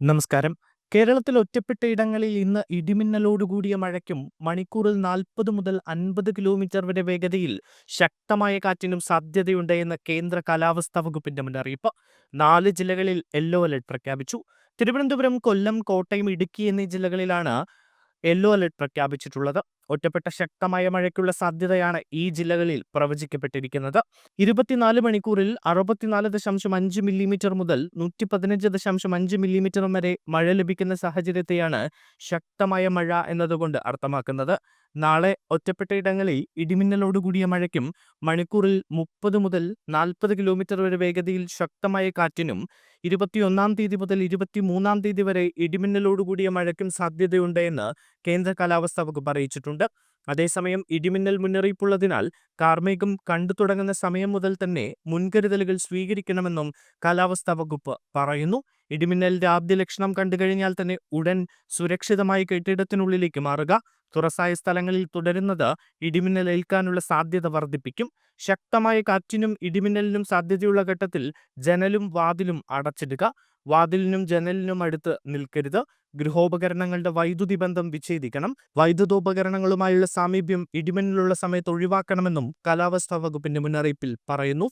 നമസ്കാരം. കേരളത്തിൽ ഒറ്റപ്പെട്ട ഇടങ്ങളിൽ ഇന്ന് ഇടിമിന്നലോടുകൂടിയ മഴയ്ക്കും മണിക്കൂറിൽ നാൽപ്പത് മുതൽ അൻപത് കിലോമീറ്റർ വരെ വേഗതയിൽ ശക്തമായ കാറ്റിനും സാധ്യതയുണ്ട് എന്ന് കേന്ദ്ര കാലാവസ്ഥാ വകുപ്പിന്റെ മുന്നറിയിപ്പ്. നാല് ജില്ലകളിൽ യെല്ലോ അലർട്ട് പ്രഖ്യാപിച്ചു. തിരുവനന്തപുരം കൊല്ലം കോട്ടയം ഇടുക്കി എന്നീ ജില്ലകളിലാണ് യെല്ലോ അലർട്ട് പ്രഖ്യാപിച്ചിട്ടുള്ളത്. ഒറ്റപ്പെട്ട ശക്തമായ മഴയ്ക്കുള്ള സാധ്യതയാണ് ഈ ജില്ലകളിൽ പ്രവചിക്കപ്പെട്ടിരിക്കുന്നത്. ഇരുപത്തിനാല് മണിക്കൂറിൽ അറുപത്തിനാല് ദശാംശം അഞ്ച് മില്ലിമീറ്റർ മുതൽ നൂറ്റി പതിനഞ്ച് ദശാംശം അഞ്ച് മില്ലിമീറ്റർ വരെ മഴ ലഭിക്കുന്ന സാഹചര്യത്തെയാണ് ശക്തമായ മഴ എന്നതുകൊണ്ട് അർത്ഥമാക്കുന്നത്. നാളെ ഒറ്റപ്പെട്ട ഇടങ്ങളിൽ ഇടിമിന്നലോടുകൂടിയ മഴയ്ക്കും മണിക്കൂറിൽ മുപ്പത് മുതൽ നാൽപ്പത് കിലോമീറ്റർ വരെ വേഗതയിൽ ശക്തമായ കാറ്റിനും ഇരുപത്തിയൊന്നാം തീയതി മുതൽ ഇരുപത്തിമൂന്നാം തീയതി വരെ ഇടിമിന്നലോടുകൂടിയ മഴയ്ക്കും സാധ്യതയുണ്ട് എന്ന് കേന്ദ്ര കാലാവസ്ഥാ വകുപ്പ് അറിയിച്ചിട്ടുണ്ട്. അതേസമയം ഇടിമിന്നൽ മുന്നറിയിപ്പുള്ളതിനാൽ കാർമേഘം കണ്ടു തുടങ്ങുന്ന സമയം മുതൽ തന്നെ മുൻകരുതലുകൾ സ്വീകരിക്കണമെന്നും കാലാവസ്ഥാ വകുപ്പ് പറയുന്നു. ഇടിമിന്നലിന്റെ ആദ്യ ലക്ഷണം കണ്ടുകഴിഞ്ഞാൽ തന്നെ ഉടൻ സുരക്ഷിതമായി കെട്ടിടത്തിനുള്ളിലേക്ക് മാറുക. തുറസായ സ്ഥലങ്ങളിൽ തുടരുന്നത് ഇടിമിന്നൽ ഏൽക്കാനുള്ള സാധ്യത വർദ്ധിപ്പിക്കും. ശക്തമായ കാറ്റിനും ഇടിമിന്നലിനും സാധ്യതയുള്ള ഘട്ടത്തിൽ ജനലും വാതിലും അടച്ചിടുക. വാതിലിനും ജനലിനും അടുത്ത് നിൽക്കരുത്. ഗൃഹോപകരണങ്ങളുടെ വൈദ്യുതി ബന്ധം വിച്ഛേദിക്കണം. വൈദ്യുതോപകരണങ്ങളുമായുള്ള സാമീപ്യം ഇടിമിന്നലുള്ള സമയത്ത് ഒഴിവാക്കണമെന്നും കാലാവസ്ഥാ വകുപ്പിന്റെ മുന്നറിയിപ്പിൽ പറയുന്നു.